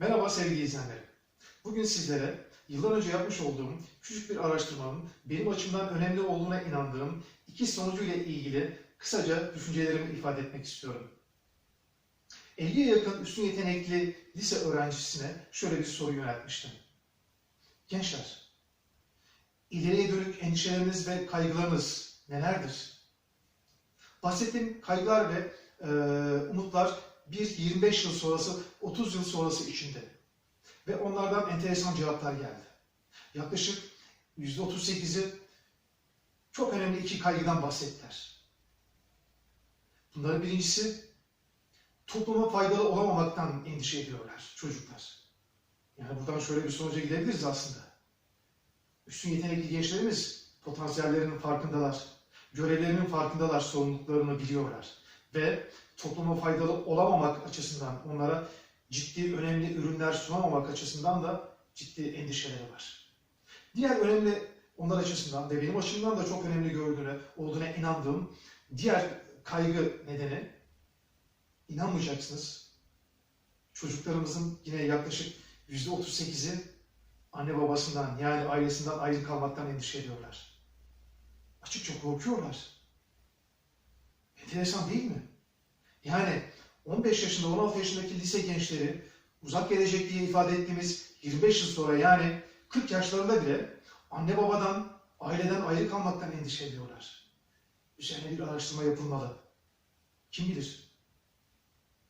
Merhaba sevgili izleyenlerim. Bugün sizlere yıllar önce yapmış olduğum küçük bir araştırmanın benim açımdan önemli olduğuna inandığım iki sonucuyla ilgili kısaca düşüncelerimi ifade etmek istiyorum. 50'ye yakın üstün yetenekli lise öğrencisine şöyle bir soru yöneltmiştim. Gençler, ileriye dönük endişeleriniz ve kaygılarınız nelerdir? Bahsettiğim kaygılar ve e, umutlar bir 25 yıl sonrası, 30 yıl sonrası içinde. Ve onlardan enteresan cevaplar geldi. Yaklaşık %38'i çok önemli iki kaygıdan bahsettiler. Bunların birincisi topluma faydalı olamamaktan endişe ediyorlar çocuklar. Yani buradan şöyle bir sonuca gidebiliriz aslında. Üstün yetenekli gençlerimiz potansiyellerinin farkındalar, görevlerinin farkındalar, sorumluluklarını biliyorlar. Ve topluma faydalı olamamak açısından, onlara ciddi, önemli ürünler sunamamak açısından da ciddi endişeleri var. Diğer önemli, onlar açısından ve benim açımdan da çok önemli gördüğüne, olduğuna inandığım diğer kaygı nedeni, inanmayacaksınız, çocuklarımızın yine yaklaşık %38'i anne babasından yani ailesinden ayrı kalmaktan endişe ediyorlar. Açıkça korkuyorlar. Enteresan değil mi? Yani 15 yaşında, 16 yaşındaki lise gençleri uzak gelecek diye ifade ettiğimiz 25 yıl sonra yani 40 yaşlarında bile anne babadan, aileden ayrı kalmaktan endişe ediyorlar. Üzerine bir araştırma yapılmalı. Kim bilir?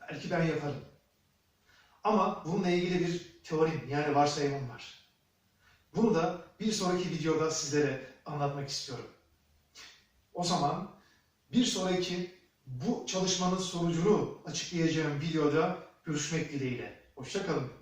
Belki ben yaparım. Ama bununla ilgili bir teorim yani varsayımım var. Bunu da bir sonraki videoda sizlere anlatmak istiyorum. O zaman bir sonraki bu çalışmanın sonucunu açıklayacağım videoda görüşmek dileğiyle. Hoşçakalın.